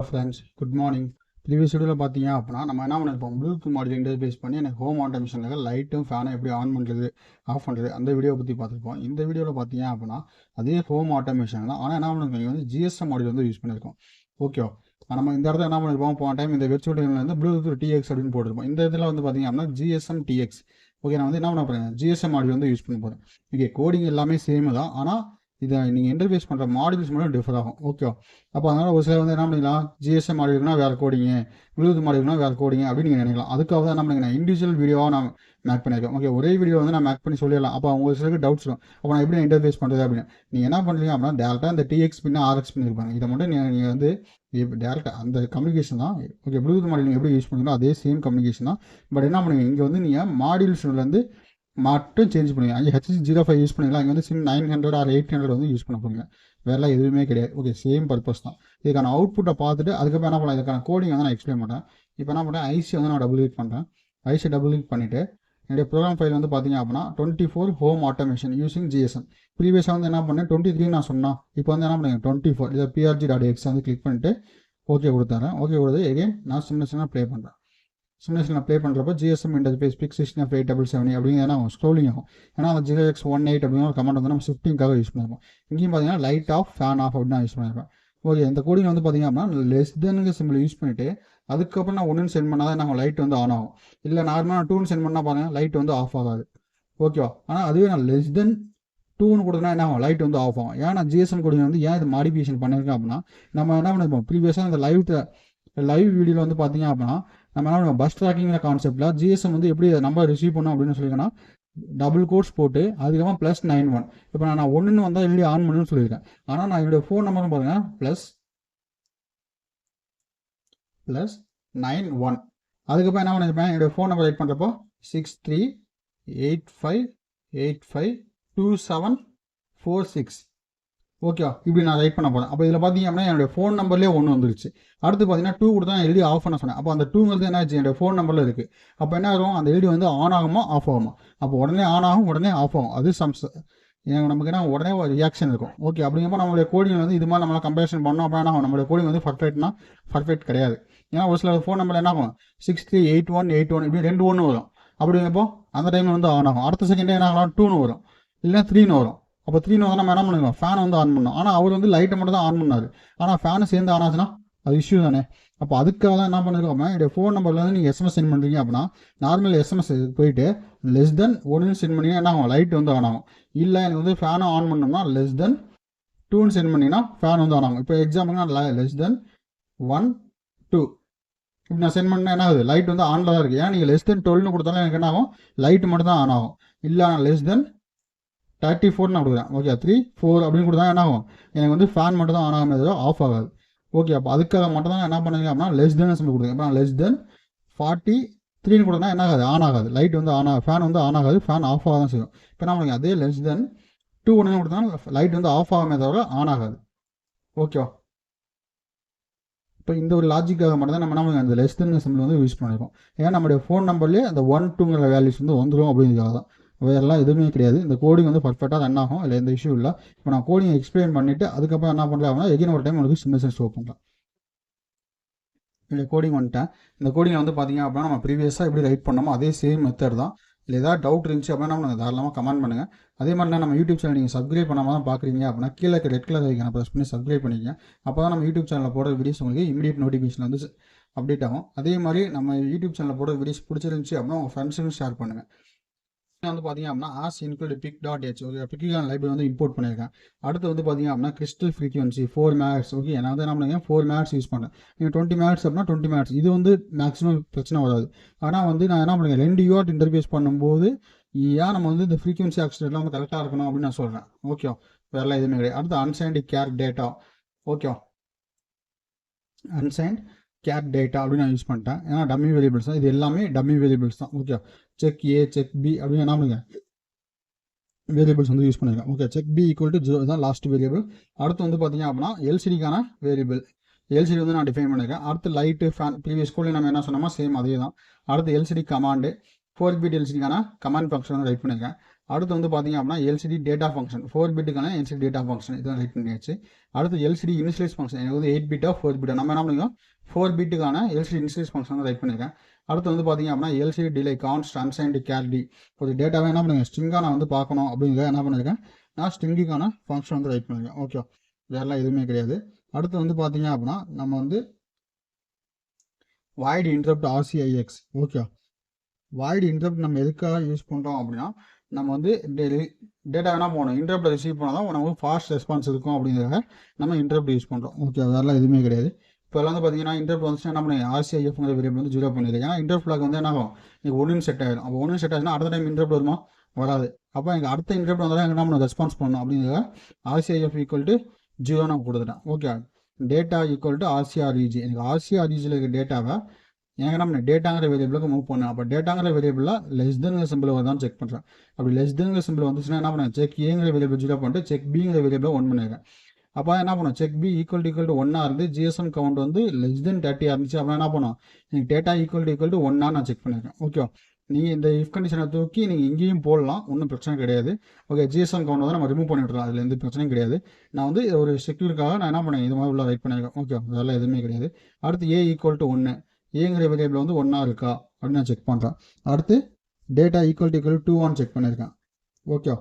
Friends good morning previous வீடியோவில் பார்த்தீங்க அப்படின்னா நம்ம என்ன பண்ணிருப்போம்? ப்ளூடூத் மாடல் இன்டர்ஃபேஸ் பண்ணி எனக்கு ஹோம் ஆட்டோமேஷனில் லைட்டும் ஃபேனும் எப்படி ஆன் பண்ணுறது ஆஃப் பண்ணுறது அந்த வீடியோ பற்றி பார்த்துருப்போம் இந்த வீடியோவில் பார்த்தீங்க அப்படின்னா அதே ஹோம் ஆட்டோமேஷன் தான் ஆனால் என்ன பண்ணிருக்கோம்? வந்து ஜிஎஸ்எம் மாடல் வந்து யூஸ் பண்ணியிருக்கோம் ஓகே நம்ம இந்த இடத்துல என்ன பண்ணிருப்போம்? போன டைம் இந்த வெர்ச்சுவல் வந்து ப்ளூடூத் டிஎக்ஸ் அப்படின்னு போட்டிருப்போம். இந்த இதில் வந்து பார்த்தீங்க அப்படின்னா ஜிஎஸ்எம் டிஎக்ஸ் ஓகே நான் வந்து என்ன பண்ண போகிறேன் ஜிஎஸ்எம் மாடல் வந்து யூஸ் பண்ண போகிறேன் ஓகே கோடிங் எல்லாமே சேம் தான். ஆனால் இதை நீங்கள் இன்டர்ஃபேஸ் பண்ணுற மாடியூல்ஸ் மட்டும் டிஃபர் ஆகும். ஓகே அப்போ அதனால் ஒரு சிலர் வந்து என்ன பண்ணிக்கலாம்? ஜிஎஸ்எம் மாடியூல்னா வேறு கோடிங்க ப்ளூத் மாடியூல்னா வேறு கோடிங்க அப்படின்னு நீங்கள் நினைக்கலாம். அதுக்காக தான் நம்ம நான் இண்டிவிஜுவல் வீடியோவாக நான் மேக் பண்ணியிருக்கோம் ஓகே ஒரே வீடியோ வந்து நான் மேக் பண்ணி சொல்லிடலாம். அப்போ அவங்க ஒரு சிலருக்கு டவுட்ஸ் வரும். அப்போ நான் எப்படி இன்டர்ஃபேஸ் பண்ணுறது அப்படின்னு. நீங்கள் என்ன பண்ணுறீங்க அப்படின்னா டேரெக்டாக இந்த டிஎக்ஸ் பின்னா ஆர்எக்ஸ் பண்ணியிருப்பாங்க இருப்பாங்க இதை மட்டும் நீங்கள் நீங்கள் வந்து டேரெக்டாக அந்த கம்யூனிகேஷன் தான். ஓகே ப்ளூத் மாடியூல் நீங்கள் எப்படி யூஸ் பண்ணுறீங்களோ அதே சேம் கம்யூனிகேஷன் தான். பட் என்ன பண்ணுவீங்க? இங்கே வந்து நீங்கள் மாடியூல்ஸ்லேருந்து மட்டும் சேஞ்ச் பண்ணுவீங்க அங்கே ஹெச்சி ஜீரோ ஃபைவ் யூஸ் பண்ணிக்கலாம். இங்கே வந்து SIM nine hundred or eight hundred வந்து யூஸ் பண்ண போகிறீங்க வேறெல்லாம் எதுவுமே கிடையாது. ஓகே சேம் பர்பஸ் தான். இதுக்கான அவுட்புட்டை பார்த்துட்டு அதுக்கப்புறம் என்ன பண்ணலாம்? இதுக்கான கோடிங் வந்து நான் எக்ஸ்பிளைன் பண்ணுறேன் இப்போ என்ன பண்ணுறேன் ஐசி வந்து நான் டபுள் கிளிக் பண்ணுறேன் ஐசி டபுள் கிளிக் பண்ணிவிட்டு என்னுடைய ப்ரோக்ராம் ஃபைல் வந்து பார்த்தீங்க அப்படின்னா twenty four home automation using GSM ப்ரீவியஸாக வந்து என்ன பண்ணேன்? டுவெண்ட்டி த்ரீ நான் சொன்னேன் இப்போ வந்து என்ன பண்ணுங்க? டுவெண்ட்டி ஃபோர் இதை பிஆர்ஜி டாட் எக்ஸ் வந்து கிளிக் பண்ணிட்டு ஓகே கொடுத்தாரேன் ஓகே கொடுத்து எகைன் நான் சின்ன சின்ன ப்ளே பண்ணுறேன் சிம்லேஷனில் ப்ளே பண்ணுறப்போ GSM interface PIC sixteen F eight double seven அப்படிங்கிறத ஸ்க்ரோலிங் ஆகும் ஏன்னா அந்த ஜீரோ எக்ஸ் ஒன் எயிட் அப்படிங்கிற ஒரு கமெண்ட் வந்து நம்ம ஷிஃப்டிங்காக யூஸ் பண்ணிருப்போம். இங்கேயும் பார்த்தீங்கன்னா லைட் ஆஃப் ஃபேன் ஆஃப் அப்படின்னு நான் யூஸ் பண்ணியிருப்பேன் ஓகே இந்த கோடிங் வந்து பார்த்தீங்க அப்படின்னா லெஸ் தெனுங்க சிம்பிள் யூஸ் பண்ணிட்டு அதுக்கப்புறம் நான் ஒன்றுன்னு சென்ட் பண்ணால் தான் நம்ம லைட் வந்து ஆன் ஆகும். இல்லை நார்மலாக நான் டூன்னு சென்ட் பண்ணால் பாருங்கள் லைட் வந்து ஆஃப் ஆகாது. ஓகேவா ஆனால் அதுவே நான் லெஸ் தென் டூன்னு கொடுத்தனா என்ன ஆகும்? லைட் வந்து ஆஃப் ஆகும். ஏன்னா ஜிஎஸ்எம் கோடிங் வந்து ஏன் இது மாடிஃபிகேஷன் பண்ணியிருக்கேன் அப்படின்னா நம்ம என்ன பண்ணிருப்போம்? ப்ரீவியஸாக இந்த லைவ் லைவ் வீடியோவில் வந்து பார்த்தீங்க அப்படின்னா நம்ம என்ன பண்ணுவோம்? பஸ் ட்ராக்கிங்கிற கான்செப்டில் ஜிஎஸ்எம் வந்து எப்படி நம்பர் ரிசீவ் பண்ணோம் அப்படின்னு சொல்லியிருக்கேன்னா டபுள் கோர்ஸ் போட்டு அதுக்கப்புறம் ப்ளஸ் நைன் ஒன் இப்போ நான் ஒன்றுன்னு வந்தால் என்னுடைய ஆன் பண்ணுன்னு சொல்லியிருக்கேன். ஆனால் நான் என்னுடைய ஃபோன் நம்பரும் பார்த்தீங்கன்னா ப்ளஸ் ப்ளஸ் நைன் ஒன் அதுக்கப்புறம் என்ன பண்ணியிருப்பேன்? என்னுடைய ஃபோன் நம்பர் ரைட் பண்ணுறப்போ six three eight five eight five two seven four six okay இப்படி நான் ரைட் பண்ண போகிறேன் அப்போ இதில் பார்த்தீங்க அப்படின்னா என்னுடைய ஃபோன் நம்பர்லேயே ஒன்று வந்துருச்சு. அடுத்து பார்த்தீங்கன்னா டூ கொடுத்தா எல்டி ஆஃப் பண்ண சொன்னேன். அப்போ அந்த டூங்கிறது என்ன ஆச்சு என்னுடைய ஃபோன் நம்பரில் இருக்குது அப்போ என்ன ஆகும்? அந்த எல்டி வந்து ஆன் ஆகுமா? ஆஃப் ஆகுமா? அப்போ உடனே ஆன் ஆகும் உடனே ஆஃப் ஆகும். அது சம்ஸ் எனக்கு நமக்கு என்ன உடனே ஒரு ரியாக்ஷன் இருக்கும். ஓகே அப்படிங்கிறப்ப நம்மளுடைய கோடிங் வந்து இது மாதிரி நம்மளால் கம்பேரிஷன் பண்ணோம் அப்படின்னா நம்மளுடைய கோடிங் வந்து பர்ஃபெக்ட்னா பர்ஃபெக்ட் கிடையாது. ஏன்னா ஒரு சில ஃபோன் நம்பர் என்ன ஆகும்? Six three eight one eight one இப்படி ரெண்டு ஒன்று வரும். அப்படிங்கிறப்போ அந்த டைமில் வந்து ஆன் ஆகும். அடுத்த செகண்டே என்ன ஆகலாம்? டூன்னு வரும். இல்லைன்னா த்ரீன்னு வரும். அப்போ த்ரீ வந்து நம்ம என்ன பண்ணுவோம்? ஃபேன் வந்து ஆன் பண்ணோம் ஆனால் அவர் வந்து லைட்டை மட்டும் தான் ஆன் பண்ணார். ஆனால் ஃபேனு சேர்ந்து ஆன் ஆச்சுன்னா அது இஷ்யூ தானே? அப்போ அதுக்காக தான் என்ன பண்ணிருக்கோம்? என்னுடைய ஃபோன் நம்பர்லேருந்து நீங்கள் எஸ்எம்எஸ் சென்ட் பண்ணுறீங்க அப்படின்னா நார்மல் எஸ்எம்எஸ் போயிட்டு லெஸ் தென் ஒன்று சென்ட் பண்ணிங்கன்னா என்ன ஆகும்? லைட் வந்து ஆன் ஆகும். இல்லை எனக்கு வந்து ஃபேனை ஆன் பண்ணோம்னா லெஸ் தென் டூன்னு சென்ட் பண்ணிங்கன்னா ஃபேன் வந்து ஆன் ஆகும். இப்போ எக்ஸாம்பிள்னா லெஸ் தென் ஒன் டூ இப்படி நான் சென்ட் பண்ணால் என்ன ஆகுது? லைட் வந்து ஆனில் தான் இருக்குது ஏன் நீங்கள் லெஸ் தென் டுவெல்னு கொடுத்தாலும் எனக்கு என்ன ஆகும்? லைட் மட்டும் தான் ஆன் ஆகும். இல்லை லெஸ் தென் தேர்ட்டி ஃபோர் நான் கொடுக்குறேன். ஓகே த்ரீ ஃபோர் அப்படின்னு கொடுத்தா என்ன ஆகும்? எனக்கு வந்து ஃபேன் மட்டும் தான் ஆன் ஆகாமல் தவிர ஆஃப் ஆகாது. ஓகே அப்போ அதுக்காக மட்டும் தான் என்ன பண்ணுங்க அப்படின்னா லெஸ் தென் சொல்லி கொடுங்க இப்போ லெஸ் தென் ஃபார்ட்டி த்ரீன்னு கொடுத்தா என்ன ஆகாது? ஆன் ஆகாது. லைட் வந்து ஆன் ஆகும் ஃபேன் வந்து ஆன் ஆகாது. ஃபேன் ஆஃப் ஆக தான் செய்யும் இப்போ என்ன பண்ணுங்க அதே லெஸ் தென் டூ ஒன்று கொடுத்தா லைட் வந்து ஆஃப் ஆகாமே தவிர ஆன் ஆகாது. ஓகேவா இப்போ இந்த ஒரு லாஜிக்காக மட்டும் தான் நம்ம என்ன அந்த லெஸ் தென் சிம்பிள் வந்து யூஸ் பண்ணியிருக்கோம் ஏன்னா நம்மளுடைய ஃபோன் நம்பர்லேயே அந்த ஒன் டூங்கிற வேல்யூஸ் வந்து வந்துடும் அப்படிங்கிறதுக்காக தான் வேறெல்லாம் எதுவுமே கிடையாது. இந்த கோடிங் வந்து பர்ஃபெக்டாக ரன் ஆகும். இல்லை எந்த இஷ்யூ இல்லை. இப்போ நான் கோடிங் எக்ஸ்பிளைன் பண்ணிவிட்டு அதுக்கப்புறம் என்ன பண்ணலாம் அப்படின்னா எகின் ஒரு டைம் உங்களுக்கு சிம்மெசன் ஷோ பண்ணலாம். இல்லை கோடிங் வந்துட்டேன். இந்த கோடிங் வந்து பார்த்தீங்க அப்படின்னா நம்ம ப்ரீவியஸாக எப்படி ரைட் பண்ணோமோ அதே சேம் மெத்தட் தான். இல்லை ஏதாவது டவுட் இருந்துச்சு அப்படின்னா நம்ம தாராளமாக கமெண்ட் பண்ணுங்கள் அதே மாதிரி நம்ம யூடியூப் சேனல் நீங்கள் சப்ஸ்கிரைப் பண்ணாமல் தான் பார்க்குறீங்க அப்படின்னா கீழே இருக்க ரெட் கலர் வைக்க ப்ரெஸ் பண்ணி சப்ஸ்கிரைப் பண்ணிக்கங்க. அப்போ தான் நம்ம யூடியூப் சேனலில் போடுற வீடியோஸ் உங்களுக்கு இமீடியட் நோட்டிஃபிகேஷன் வந்து அப்டேட் ஆகும். அதே மாதிரி நம்ம யூடியூப் சேனலில் போடுற வீடியோஸ் பிடிச்சிருந்துச்சி அப்படின்னா உங்கள் ஃப்ரெண்ட்ஸுக்கும் ஷேர் பண்ணுங்கள் வந்து பார்த்தீங்க அப்படின்னா hash include PIC dot H okay பிக்கான library வந்து இம்போர்ட் பண்ணியிருக்கேன். அடுத்து வந்து பார்த்தீங்க அப்படின்னா crystal frequency four max okay நான் வந்து என்ன பண்ணுங்க ஃபோர் மேக்ஸ் யூஸ் பண்ணேன் நீங்கள் டுவெண்ட்டி மேக்ஸ் அப்படின்னா டுவெண்ட்டி மேக்ஸ் இது வந்து மேக்ஸிமம் பிரச்சனை வராது. ஆனால் வந்து நான் என்ன பண்ணுறேன் ரெண்டு யூஆர்ட் இன்டர்வியூஸ் பண்ணும்போது ஏன் நம்ம வந்து இந்த ஃப்ரீக்வன்சி ஆக்சிடென்ட்லாம் வந்து கரெக்டாக இருக்கணும் அப்படின்னு நான் சொல்கிறேன் ஓகே வேறெல்லாம் எதுவுமே கிடையாது. அடுத்து unsigned char data okay unsigned gate data அப்படின்னு நான் யூஸ் பண்ணிட்டேன். ஏன்னா டம்மி வேரியபிள்ஸ் தான். இது எல்லாமே டம்மி வேரியபிள்ஸ் தான். Okay check A check B அப்படின்னு என்ன பண்ணுங்க வேரியபிள்ஸ் வந்து யூஸ் பண்ணிருக்கேன் okay check B equal to zero தான் லாஸ்ட் வேரியபிள் அடுத்து வந்து பார்த்தீங்க அப்படின்னா எல்சிடிக்கான வேரியபிள் எல்சிடி வந்து நான் டிஃபைன் பண்ணியிருக்கேன். அடுத்து லைட்டு ஃபேன் ப்ரீவியஸ் ஸ்கூலில் நம்ம என்ன சொன்னோமோ சேம் அதே தான் அடுத்து எல்சிடி கமாண்டு ஃபோர் பிட் எல்சிடிக்கான கமாண்ட் ஃபங்க்ஷன் வந்து ரைட் பண்ணியிருக்கேன். அடுத்து வந்து பார்த்தீங்க அப்படின்னா எல்சிடி டேட்டா ஃபங்க்ஷன் ஃபோர் பிட்டுக்கான எல்சிடி டேட்டா ஃபங்க்ஷன் இதெல்லாம் ரைட் பண்ணியாச்சு. அடுத்து எல்சிடி இனிஷியலைஸ் ஃபங்க்ஷன் எனக்கு வந்து எயிட் பிட்டா ஃபோர் பிட்டா நம்ம என்ன பண்ணுவோம்? ஃபோர் பீட்டுக்கான எல்சிடி இனிஷியலைஸ் ஃபங்க்ஷன் ரைட் பண்ணியிருக்கேன் அடுத்து வந்து பார்த்தீங்க அப்படின்னா எல்சிடி டிலே கான்ஸ்ட் அன்சைன்டு கேரடி ஒரு டேட்டாவை என்ன பண்ணுங்க? ஸ்ட்ரிங்காக நான் வந்து பார்க்கணும் அப்படிங்கிறத என்ன பண்ணியிருக்கேன் நான் ஸ்ட்ரிங்குக்கான ஃபங்க்ஷன் வந்து ரைட் பண்ணியிருக்கேன் ஓகே வேறெல்லாம் எதுவுமே கிடையாது. அடுத்து வந்து பார்த்தீங்க அப்படின்னா நம்ம வந்து void interrupt RCIX okay void interrupt நம்ம எதுக்காக யூஸ் பண்ணுறோம் அப்படின்னா நம்ம வந்து டேட்டா என்ன போகணும் இன்டர்ப்ட் ரிசீவ் பண்ணால் தான் நமக்கு ஃபாஸ்ட் ரெஸ்பான்ஸ் இருக்கும் அப்படிங்கிறத நம்ம இன்டர்ப்ட் யூஸ் பண்ணுறோம் ஓகே வேறெல்லாம் எதுவுமே கிடையாது. இப்போ வந்து பார்த்தீங்கன்னா இன்டர் வந்துச்சுன்னா என்ன பண்ணி ஆர்சிஐஎஃப்ங்கிற வேரியபிள் வந்து ஜீரோ பண்ணிடுது. ஏன்னா இன்டர் ஃபிளாக் வந்து என்ன ஆகும்? நீங்கள் ஒன்று செட் ஆகிடும் அப்போ ஒன்று செட் ஆச்சுன்னா அடுத்த டைம் இன்டர்ப்ட் வருமா? வராது. அப்போ எனக்கு அடுத்த இன்டர்ப்ட் வந்தாலும் எனக்கு என்ன ரெஸ்பான்ஸ் பண்ணணும் அப்படிங்கிறத ஆர்சிஐஎஃப் ஈக்குவல் டு ஜீரோ நான் கொடுத்துட்டேன். Okay data equal to RCREG எனக்கு ஆர்சிஆர்இஜியில் இருக்க டேட்டாவை எனக்கு என்ன பண்ண டேட்டாங்கிற வேரியபிளுக்கு மூவ் பண்ணேன் அப்போ டேட்டாங்கிற வேரியபிளில் லெஸ் தென்ங்கிற சிம்பிள் தான் செக் பண்ணுறேன் அப்படி லெஸ் தென்ங்கிற சிம்பிள் வந்துச்சுன்னா என்ன பண்ணேன் செக் ஏங்கிற வேரியபிள் ஜீரோ பண்ணிட்டு செக் பிங்கிற வேரியபிளை ஒன் பண்ணிடுறேன் அப்போ என்ன பண்ணும்? Check B equal to equal to ஒன்னாக இருந்து ஜிஎஸ்எம் கவுண்ட் வந்து லெஸ் தென் தேர்ட்டியாக இருந்துச்சு அப்புறம் என்ன பண்ணும்? நீங்கள் data equal to equal to ஒன்னா நான் செக் பண்ணியிருக்கேன் ஓகே நீங்கள் இந்த இஃப் கண்டிஷனை தூக்கி நீங்கள் இங்கேயும் போடலாம். ஒன்றும் பிரச்சனை கிடையாது. ஓகே ஜிஎஸ்எம் கவுண்ட் வந்து நம்ம ரிமூவ் பண்ணிவிடலாம் அதில் எந்த பிரச்சனையும் கிடையாது. நான் வந்து ஒரு செக்யூருக்காக நான் என்ன பண்ணேன் இது மாதிரி உள்ள வெயிட் பண்ணியிருக்கேன் ஓகே அதெல்லாம் எதுவுமே கிடையாது. அடுத்து ஏ ஈக்குவல் டு ஒன்று ஏங்கிற வேரியபிள் வந்து ஒன்றா இருக்கா? அப்படின்னு நான் செக் பண்ணுறேன் அடுத்து data equal to equal to one check பண்ணியிருக்கேன். ஓகே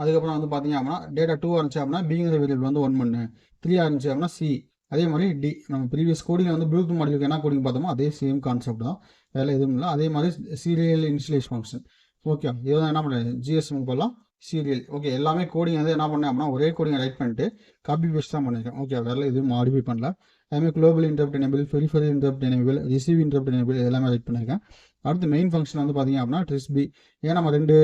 அதுக்கப்புறம் வந்து பார்த்தீங்க அப்படின்னா டேட்டா டூ இருந்துச்சு அப்படின்னா பிங்கிற வேரியபிள் வந்து ஒன் பண்ணு. த்ரீயாக இருந்துச்சு அப்படின்னா சி அதே மாதிரி டி நம்ம ப்ரீவியஸ் கோடிங் வந்து ப்ளூடூத் மாடலுக்கு என்ன கோடிங் பார்த்தோமோ அதே சேம் கான்செப்ட் தான். வேலை எதுவும் இல்லை. அதே மாதிரி சீரியல் இன்ஸ்டலேஷ் ஃபங்க்ஷன் ஓகே இதுதான் என்ன பண்ணுறது ஜிஎஸ்எம் போகலாம் சீரியல் ஓகே எல்லாமே கோடிங் வந்து என்ன பண்ணேன் அப்படின்னா ஒரே கோடிங் ரைட் பண்ணிட்டு காப்பி பேஸ்ட் தான் பண்ணியிருக்கேன் ஓகே வேறு எதுவும் மாடிஃபை பண்ணல. அதேமாதிரி global interrupt enable peripheral interrupt enable receive interrupt enable எல்லாமே ரைட் பண்ணியிருக்கேன் அடுத்து மெயின் ஃபங்க்ஷன் வந்து பார்த்தீங்க அப்படின்னா ட்ரிஸ்பி ஏன்னா நம்ம ரெண்டு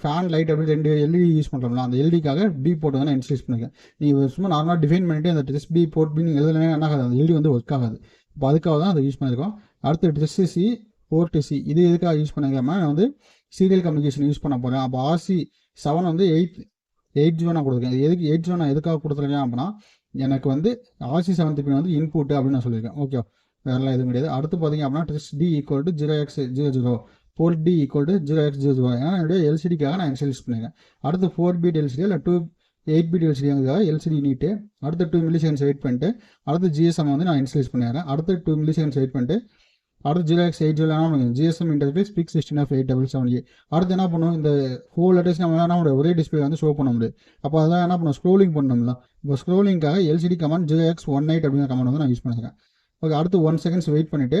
ஃபேன் லைட் அப்படி ரெண்டு எல்இடி யூஸ் பண்ணுறோம்ல அந்த எல்இடிக்காக பி போட்டு வந்து நான் இன்ஸ்டூஸ் பண்ணிருக்கேன். நீங்கள் சும்மா நார்மலாக டிஃபைன் பண்ணிட்டு அந்த ட்ரெஸ் பி போட் பி நீங்கள் எழுதுனா என்ன ஆகாது? அந்த எல்இடி வந்து ஒர்க் ஆகாது. இப்போ அதுக்காக தான் அதை யூஸ் பண்ணியிருக்கோம் அடுத்து ட்ரெஸ்ஸு சி போர்ட் சி இது எதுக்காக யூஸ் பண்ணிக்காமல் நான் வந்து சீரியல் கம்யூனிகேஷன் யூஸ் பண்ண போகிறேன் அப்போ ஆர்சி செவன் வந்து எயிட் எயிட் ஜீரோ நான் கொடுத்துருக்கேன். எதுக்கு எயிட் ஜீரோ நான் எதுக்காக கொடுத்துருக்கேன் அப்படின்னா எனக்கு வந்து ஆர்சி செவன்த் பின் வந்து இன்புட் அப்படின்னு நான் சொல்லியிருக்கேன். ஓகே வேறெல்லாம் எதுவும் கிடையாது. அடுத்து பார்த்தீங்க அப்படின்னா TRIS D equal to zero X zero zero four D equal to zero X zero zero ஏன்னா என்னுடைய எல்சிடிக்காக நான் இன்ஸ்டால் பண்ணியிருக்கேன் அடுத்து ஃபோர் பீட் எல்சிடி இல்லை டூ எயிட் பீட் எல்சிடிங்கிறதுக்காக எல்சிடி நீட்டு அடுத்து டூ மில்லி செகண்ட்ஸ் வெயிட் பண்ணிட்டு அடுத்து ஜிஎஸ்எம் வந்து நான் இன்ஸ்டால் பண்ணிடுறேன். அடுத்து டூ மில்லி செகண்ட்ஸ் வெயிட் பண்ணிட்டு அடுத்து zero X eight zero GSM interface PIC sixteen F eight double seven A அடுத்து என்ன பண்ணுவோம்? இந்த ஃபோர் லெட்டர்ஸ் நம்ம என்ன ஒரே டிஸ்பிளே வந்து ஷோ பண்ண முடியும். அப்போ அதெல்லாம் என்ன பண்ணுவோம்? ஸ்க்ரோலிங் பண்ணணும்ல. இப்போ ஸ்க்ரோலிங்காக LCD command zero X one eight அப்படிங்கிற கமெண்ட் வந்து நான் யூஸ் பண்ணிருக்கேன். ஓகே அடுத்து ஒன் செகண்ட்ஸ் வெயிட் பண்ணிவிட்டு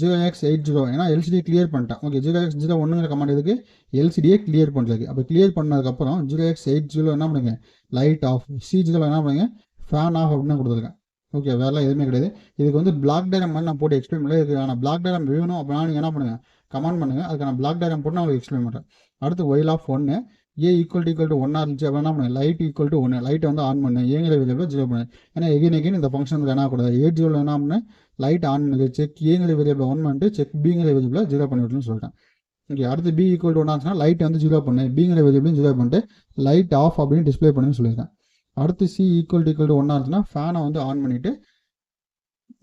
ஜீரோ எக்ஸ் எயிட் ஜீரோ ஏன்னா எல்சிடி கிளியர் பண்ணிட்டேன். ஓகே ஜீரோ எக்ஸ் ஜீரோ ஒன்றுங்கிற கமாண்ட் இதுக்கு எல்சிடியை கிளியர் பண்ணுறதுக்கு அப்போ கிளியர் பண்ணதுக்கப்புறம் ஜீரோ எக்ஸ் எயிட் ஜீரோ என்ன பண்ணுங்க? லைட் ஆஃப் சி ஜீரோ என்ன பண்ணுங்க? ஃபேன் ஆஃப் அப்படின்னு கொடுத்துருக்கேன். ஓகே வேறலாம் எதுவுமே கிடையாது. இதுக்கு வந்து பிளாக் டேரம் மாதிரி நான் போட்டு எக்ஸ்பிளைன் பண்ணல. இதுக்கான பிளாக் டேரம் வேணும் அப்படின்னா நீங்கள் என்ன பண்ணுங்கள் கமெண்ட் பண்ணுங்கள் அதுக்கான பிளாக் டேரம் போட்டு நான் உங்களுக்கு எக்ஸ்பிளைன் பண்ணுறேன் அடுத்து ஒயில் ஆஃப் ஒன்று ஏ ஈக்குவல் ஈக்குவல் டு ஒன்னாக இருந்துச்சு அப்படின்னா பண்ண லைட் ஈக்குவல் டு ஒன்று லைட்டை வந்து ஆன் பண்ணு. ஏங்கிற வேரியபிள் ஜீரோ பண்ணு. ஏன்னா எகைன் எகைன் இந்த ஃபங்க்ஷன் என்ன கூடாது ஏட் ஜீரோ என்ன பண்ணு லைட் ஆன் பண்ணுது. செக் ஏங்கிற வேரியபிள் ஒன் பண்ணிட்டு செக் பிங்கிற வேரியபிள் ஜீரோ பண்ணி விட்டுன்னு சொல்லிட்டேன். ஓகே அடுத்து பி ஈக்குவல் டு ஒன் ஆச்சுன்னா லைட் வந்து ஜீரோ பண்ணு. பிங்கிற வேரியபிளும் ஜீரோ பண்ணிட்டு லைட் ஆஃப் அப்படின்னு டிஸ்பிளே பண்ணுன்னு சொல்லியிருக்கேன். அடுத்து சி ஈக்குவல் ஈக்குவல் டு ஒன்னாக இருந்துச்சுன்னா ஃபேனை வந்து ஆன் பண்ணிவிட்டு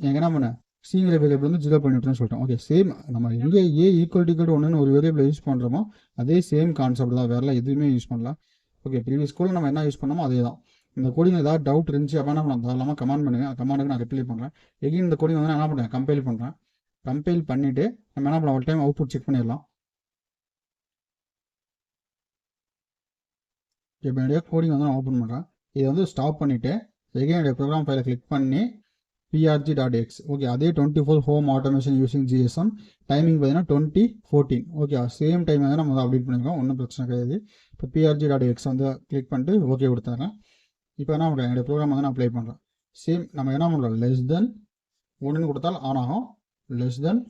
எனக்கு என்ன பண்ணேன் சி வேரியபிள் வந்து ஜீரோ பண்ணிவிட்டுன்னு சொல்லிட்டோம். ஓகே சேம் நம்ம எங்கே ஏ ஈக்குவல் டிக்கெட் ஒன்றுன்னு ஒரு வேரியபிள் யூஸ் பண்ணுறோமோ அதே சேம் கான்செப்ட் தான். வேறலாம் எதுவுமே யூஸ் பண்ணலாம் ஓகே ப்ரீவியஸ் கூட நம்ம என்ன யூஸ் பண்ணோமோ அதே தான் இந்த கோடிங் ஏதாவது டவுட் இருந்துச்சு அப்படின்னா நான் தாராளமாக கமெண்ட் பண்ணுங்கள் கமெண்ட்டுக்கு நான் ரிப்ளை பண்ணுறேன் எகைன் இந்த கோடிங் வந்து நான் என்ன பண்ணுறேன் கம்பைல் பண்ணுறேன் கம்பைல் பண்ணிவிட்டு நம்ம என்ன பண்ணலாம்? ஒரு டைம் அவுட்புட் செக் பண்ணிடலாம். இப்போ என்னுடைய கோடிங் வந்து நான் ஓப்பன் பண்ணுறேன் இதை வந்து ஸ்டாப் பண்ணிவிட்டு எகைன் என்னுடைய ப்ரோக்ராம் ஃபைலை கிளிக் பண்ணி பிஆர்ஜி டாட் எக்ஸ் ஓகே அதே twenty four home automation using GSM timing பார்த்தீங்கன்னா twenty fourteen okay same time வந்து நம்ம அப்டேட் பண்ணியிருக்கோம் ஒன்றும் பிரச்சனை கிடையாது. இப்போ பிஆர்ஜி டாட் எக்ஸ் வந்து கிளிக் பண்ணிட்டு ஓகே கொடுத்துறேன் இப்போ என்ன பண்ணுறேன் என்னுடைய ப்ரோக்ராம் வந்து நான் அப்ளை பண்ணுறேன் சேம் நம்ம என்ன பண்ணுறோம் லெஸ் தென் ஒன்றுன்னு கொடுத்தால் ஆன் ஆகும். லெஸ் தென்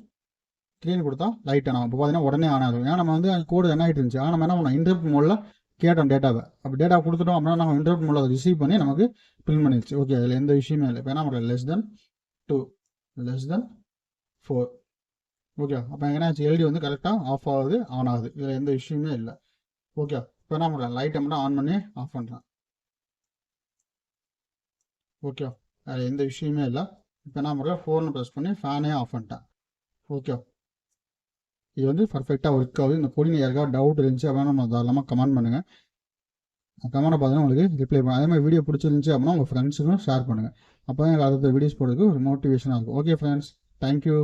த்ரீன்னு கொடுத்தா லைட் ஆன் ஆகும். இப்போ பார்த்தீங்கன்னா உடனே ஆன் ஆகும் ஏன்னா நம்ம வந்து கோடு என்ன ஆகிட்டு இருந்துச்சு? ஆனால் நம்ம என்ன பண்ணோம்? இன்டர்ப்ட் மோடில் கேட்டோம் டேட்டாவை அப்போ டேட்டா கொடுத்துட்டோம் அப்படின்னா நம்ம இன்டர்வெட் மூலம் ரிசீவ் பண்ணி நமக்கு பிரிண்ட் பண்ணிடுச்சு. ஓகே அதில் எந்த விஷயமே இல்லை. இப்போ என்ன less than two less than four okay அப்போ என்னாச்சு? எல்டி வந்து கரெக்டாக ஆஃப் ஆகுது ஆன் ஆகுது. இதில் எந்த விஷயமே இல்லை. ஓகே இப்போ என்ன பண்ணுறேன் லைட்டை மட்டும் ஆன் பண்ணி ஆஃப் பண்ணுறேன் ஓகே அதில் எந்த விஷயமே இல்லை. இப்போ என்ன பண்ணுறேன் ஃபோனை ப்ரெஸ் பண்ணி ஃபேனே ஆஃப் பண்ணிட்டேன். ஓகே இது வந்து பர்ஃபெக்டாக ஒர்க் ஆகுது. இந்த கோடிங் யாருக்காவது டவுட் இருந்துச்சு அப்படின்னா நம்ம தாராளமாக கமெண்ட் பண்ணுங்கள் கமெண்ட் பார்த்தீங்கன்னா உங்களுக்கு ரிப்ளை பண்ண அதே மாதிரி வீடியோ பிடிச்சிருந்துச்சி அப்படின்னா உங்கள் ஃப்ரெண்ட்ஸுக்கும் ஷேர் பண்ணுங்கள் அப்போ தான் எனக்கு அடுத்த வீடியோஸ் போடுறதுக்கு ஒரு மோட்டிவேஷனாக இருக்கும். Okay friends thank you